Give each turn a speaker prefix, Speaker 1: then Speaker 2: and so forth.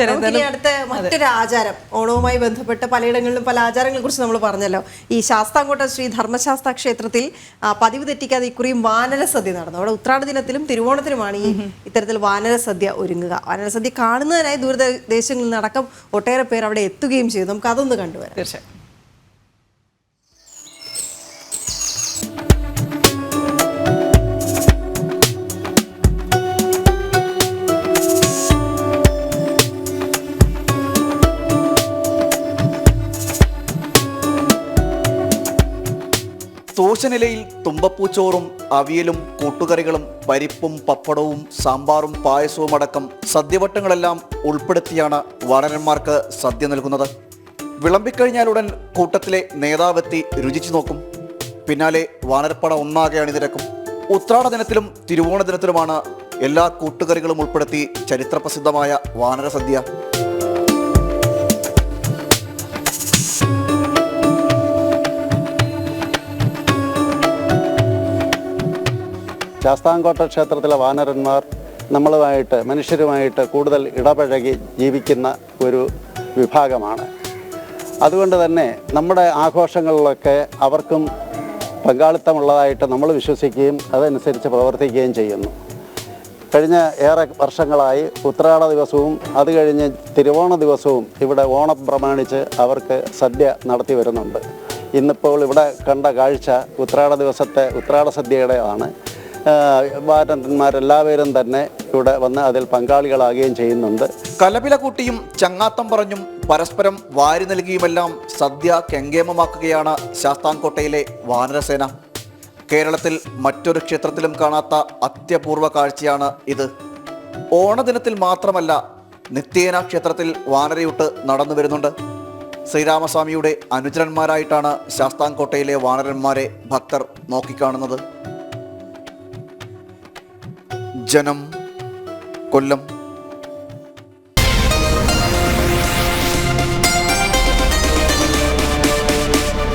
Speaker 1: നമുക്കിനി അടുത്ത മറ്റൊരു ആചാരം ഓണവുമായി ബന്ധപ്പെട്ട് പലയിടങ്ങളിലും പല ആചാരങ്ങളെ കുറിച്ച് നമ്മൾ പറഞ്ഞല്ലോ. ഈ ശാസ്താംകോട്ട ശ്രീ ധർമ്മശാസ്ത്ര ക്ഷേത്രത്തിൽ പതിവ് തെറ്റിക്കാതെ ഇക്കുറിയും വാനര സദ്യ നടന്നു. അവിടെ ഉത്രാട ദിനത്തിലും തിരുവോണത്തിലുമാണ് ഈ ഇത്തരത്തിൽ വാനര സദ്യ ഒരുങ്ങുക. വാനര സദ്യ കാണുന്നതിനായി ദൂരദേശങ്ങളിൽ നടക്കം ഒട്ടേറെ പേർ അവിടെ എത്തുകയും ചെയ്തു. നമുക്ക് അതൊന്ന് കണ്ടുവരാം.
Speaker 2: തീർച്ചയായും.
Speaker 3: തൂശനിലയിൽ തുമ്പപ്പൂച്ചോറും അവിയലും കൂട്ടുകറികളും പരിപ്പും പപ്പടവും സാമ്പാറും പായസവും അടക്കം സദ്യവട്ടങ്ങളെല്ലാം ഉൾപ്പെടുത്തിയാണ് വാടനന്മാർക്ക് സദ്യ നൽകുന്നത്. വിളമ്പിക്കഴിഞ്ഞാലുടൻ കൂട്ടത്തിലെ നേതാവെത്തി രുചിച്ചു നോക്കും. പിന്നാലെ വാനരപ്പട ഒന്നാകെ അണിനിരക്കും ഉത്രാട ദിനത്തിലും തിരുവോണ ദിനത്തിലുമാണ് എല്ലാ കൂട്ടുകറികളും ഉൾപ്പെടുത്തി ചരിത്രപ്രസിദ്ധമായ വാനര സദ്യ.
Speaker 4: ശാസ്താംകോട്ട ക്ഷേത്രത്തിലെ വാനരന്മാർ നമ്മളുമായിട്ട് മനുഷ്യരുമായിട്ട് കൂടുതൽ ഇടപഴകി ജീവിക്കുന്ന ഒരു വിഭാഗമാണ്. അതുകൊണ്ട് തന്നെ നമ്മുടെ ആഘോഷങ്ങളിലൊക്കെ അവർക്കും പങ്കാളിത്തമുള്ളതായിട്ട് നമ്മൾ വിശ്വസിക്കുകയും അതനുസരിച്ച് പ്രവർത്തിക്കുകയും ചെയ്യുന്നു. കഴിഞ്ഞ ഏറെ വർഷങ്ങളായി ഉത്രാട ദിവസവും അത് കഴിഞ്ഞ് തിരുവോണ ദിവസവും ഇവിടെ ഓണം പ്രമാണിച്ച് അവർക്ക് സദ്യ നടത്തി വരുന്നുണ്ട്. ഇന്നിപ്പോൾ ഇവിടെ കണ്ട കാഴ്ച ഉത്രാട ദിവസത്തെ ഉത്രാട സദ്യയുടെയാണ്. വാരന്മാരെല്ലാവരും തന്നെ ഇവിടെ വന്ന് അതിൽ പങ്കാളികളാകുകയും ചെയ്യുന്നുണ്ട്.
Speaker 3: കലപില കൂട്ടിയും ചങ്ങാത്തം പറഞ്ഞും പരസ്പരം വാരി നൽകിയുമെല്ലാം സദ്യ കെങ്കേമമാക്കുകയാണ് ശാസ്താംകോട്ടയിലെ വാനരസേന. കേരളത്തിൽ മറ്റൊരു ക്ഷേത്രത്തിലും കാണാത്ത അത്യപൂർവ കാഴ്ചയാണ് ഇത്. ഓണദിനത്തിൽ മാത്രമല്ല നിത്യേന ക്ഷേത്രത്തിൽ വാനരയൂട്ട് നടന്നു വരുന്നുണ്ട്. ശ്രീരാമസ്വാമിയുടെ അനുചരന്മാരായിട്ടാണ് ശാസ്താംകോട്ടയിലെ വാനരന്മാരെ ഭക്തർ നോക്കിക്കാണുന്നത്. ജനം കൊല്ലം